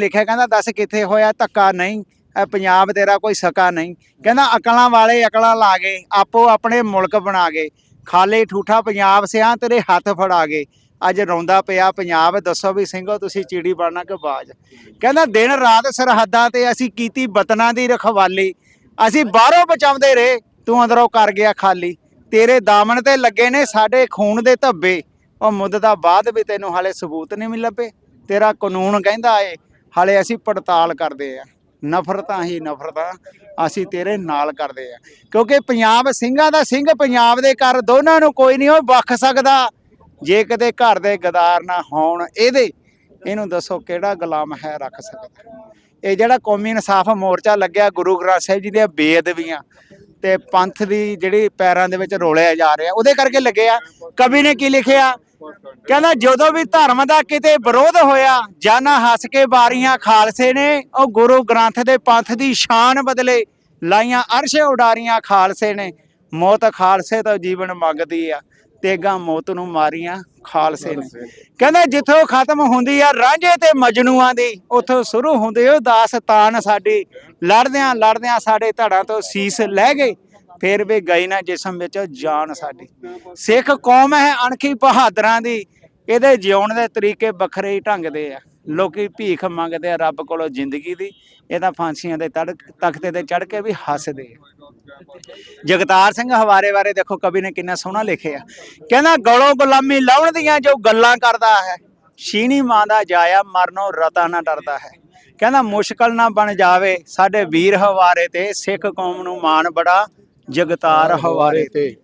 ਲਿਖਿਆ ਕਹਿੰਦਾ, ਦੱਸ ਕਿੱਥੇ ਹੋਇਆ, ਧੱਕਾ ਨਹੀਂ, ਇਹ ਪੰਜਾਬ ਤੇਰਾ ਕੋਈ ਸਕਾ ਨਹੀਂ। ਕਹਿੰਦਾ, ਅਕਲਾਂ ਵਾਲੇ ਅਕਲਾਂ ਲਾ ਗਏ, ਆਪੋ ਆਪਣੇ ਮੁਲਕ ਬਣਾ ਗਏ। ਖਾਲੇ ਠੂਠਾ ਪੰਜਾਬ ਸਿਆਂ, ਤੇਰੇ ਹੱਥ ਫੜਾ ਗਏ। ਅੱਜ ਰੋਂਦਾ ਪਿਆ ਪੰਜਾਬ, ਦੱਸੋ ਵੀ ਸਿੰਘੋ, ਤੁਸੀਂ ਚਿੜੀ ਬਣਨਾ ਕਿ ਬਾਜ? ਕਹਿੰਦਾ, ਦਿਨ ਰਾਤ ਸਰਹੱਦਾਂ ਤੇ ਅਸੀਂ ਕੀਤੀ ਵਤਨਾਂ ਦੀ ਰਖਵਾਲੀ। ਅਸੀਂ ਬਾਹਰੋਂ ਬਚਾਉਂਦੇ ਰਹੇ, ਤੂੰ ਅੰਦਰੋਂ ਕਰ ਗਿਆ ਖਾਲੀ। ਤੇਰੇ ਦਾਮਨ ਤੇ ਲੱਗੇ ਨੇ ਸਾਡੇ ਖੂਨ ਦੇ ਧੱਬੇ। ਉਹ ਮੁੱਦਤਾਂ ਬਾਅਦ ਵੀ ਤੈਨੂੰ ਹਾਲੇ ਸਬੂਤ ਨਹੀਂ ਮਿਲ ਲੱਭੇ। ਤੇਰਾ ਕਾਨੂੰਨ ਕਹਿੰਦਾ ਏ ਹਾਲੇ ਅਸੀਂ ਪੜਤਾਲ ਕਰਦੇ ਆ। ਨਫ਼ਰਤਾਂ ਹੀ ਨਫ਼ਰਤਾਂ ਅਸੀਂ ਤੇਰੇ ਨਾਲ ਕਰਦੇ ਆ। ਕਿਉਂਕਿ ਪੰਜਾਬ ਸਿੰਘਾਂ ਦਾ ਸਿੰਘ ਪੰਜਾਬ ਦੇ ਘਰ ਦੋਨਾਂ ਨੂੰ ਕੋਈ ਨਹੀਂ, ਉਹ ਵੱਖ ਸਕਦਾ। ਜੇ ਕਦੇ ਘਰ ਦੇ ਗਦਾਰ ਨਾ ਹੋਣ ਇਹਦੇ, ਇਹਨੂੰ ਦੱਸੋ ਕਿਹੜਾ ਗੁਲਾਮ ਹੈ ਰੱਖ ਸਕਦਾ? ਇਹ ਜਿਹੜਾ ਕੌਮੀ ਇਨਸਾਫ ਮੋਰਚਾ ਲੱਗਿਆ, ਗੁਰੂ ਗ੍ਰੰਥ ਸਾਹਿਬ ਜੀ ਦੀਆਂ ਬੇਅਦਬੀਆਂ ਤੇ ਪੰਥ ਦੀ ਜਿਹੜੀ ਪੈਰਾਂ ਦੇ ਵਿੱਚ ਰੋਲਿਆ ਜਾ ਰਿਹਾ, ਉਹਦੇ ਕਰਕੇ ਲੱਗਿਆ ਕਵੀ ਨੇ ਕੀ ਲਿਖਿਆ? ਕਹਿੰਦਾ ਜਦੋਂ ਵੀ ਧਰਮ ਦਾ ਕਿਤੇ ਵਿਰੋਧ ਹੋਇਆ ਜਾਨਾ ਹੱਸ ਕੇ ਬਾਰੀਆਂ ਖਾਲਸੇ ਨੇ ਉਹ ਗੁਰੂ ਗ੍ਰੰਥ ਦੇ ਪੰਥ ਦੀ ਸ਼ਾਨ ਬਦਲੇ ਲਾਈਆਂ ਅਰਸ਼ ਉਡਾਰੀਆਂ ਖਾਲਸੇ ਨੇ। ਮੌਤ ਖਾਲਸੇ ਤੋਂ ਜੀਵਨ ਮੰਗਦੀ ਆ ਤੇਗਾ ਮੌਤ ਨੂੰ ਮਾਰੀਆਂ ਖਾਲਸੇ ਨੇ। ਕਹਿੰਦਾ ਜਿੱਥੋਂ ਖਤਮ ਹੁੰਦੀ ਆ ਰਾਂਝੇ ਤੇ ਮਜਨੂਆਂ ਦੀ ਉੱਥੋਂ ਸ਼ੁਰੂ ਹੁੰਦੇ ਉਹ ਦਾਸਤਾਨ ਸਾਡੀ। ਲੜਦਿਆਂ ਲੜਦਿਆਂ ਸਾਡੇ ਧੜਾਂ ਤੋਂ ਸੀਸ ਲੈ ਗਏ ਫਿਰ ਵੀ ਗਈ ਨਾ ਜਿਸਮ ਵਿੱਚ ਜਾਨ ਸਾਡੀ। ਸਿੱਖ ਕੌਮ ਹੈ ਅਣਖੀ ਬਹਾਦਰਾਂ ਦੀ ਇਹਦੇ ਜਿਉਣ ਦੇ ਤਰੀਕੇ ਵੱਖਰੇ ਹੀ ਢੰਗ ਦੇ ਆ। ਲੋਕੀ ਭੀਖ ਮੰਗਦੇ ਆ ਰੱਬ ਕੋਲੋਂ ਜ਼ਿੰਦਗੀ ਦੀ, ਇਹ ਤਾਂ ਫਾਂਸੀਆਂ ਦੇ ਤੜ, ਤਖਤੇ ਤੇ ਚੜ ਕੇ ਵੀ ਹੱਸਦੇ ਆ। ਜਗਤਾਰ ਸਿੰਘ ਹਵਾਰੇ ਬਾਰੇ ਦੇਖੋ, ਕਵੀ ਨੇ ਕਿੰਨਾ ਸੋਹਣਾ ਲਿਖਿਆ ਕਹਿੰਦਾ, ਗਲੋਂ ਗੁਲਾਮੀ ਲਾਉਣ ਦੀਆਂ ਜੋ ਗੱਲਾਂ ਕਰਦਾ ਹੈ ਸ਼ੀਣੀ ਮਾਂ ਦਾ ਜਾਇਆ ਮਰਨੋਂ ਰਤਾ ਨਾ ਡਰਦਾ ਹੈ। ਕਹਿੰਦਾ, ਮੁਸ਼ਕਲ ਨਾ ਬਣ ਜਾਵੇ ਸਾਡੇ ਵੀਰ ਹਵਾਰੇ ਤੇ, ਸਿੱਖ ਕੌਮ ਨੂੰ ਮਾਣ ਬੜਾ ਜਗਤਾਰ ਹਵਾਰੇ ਤੇ।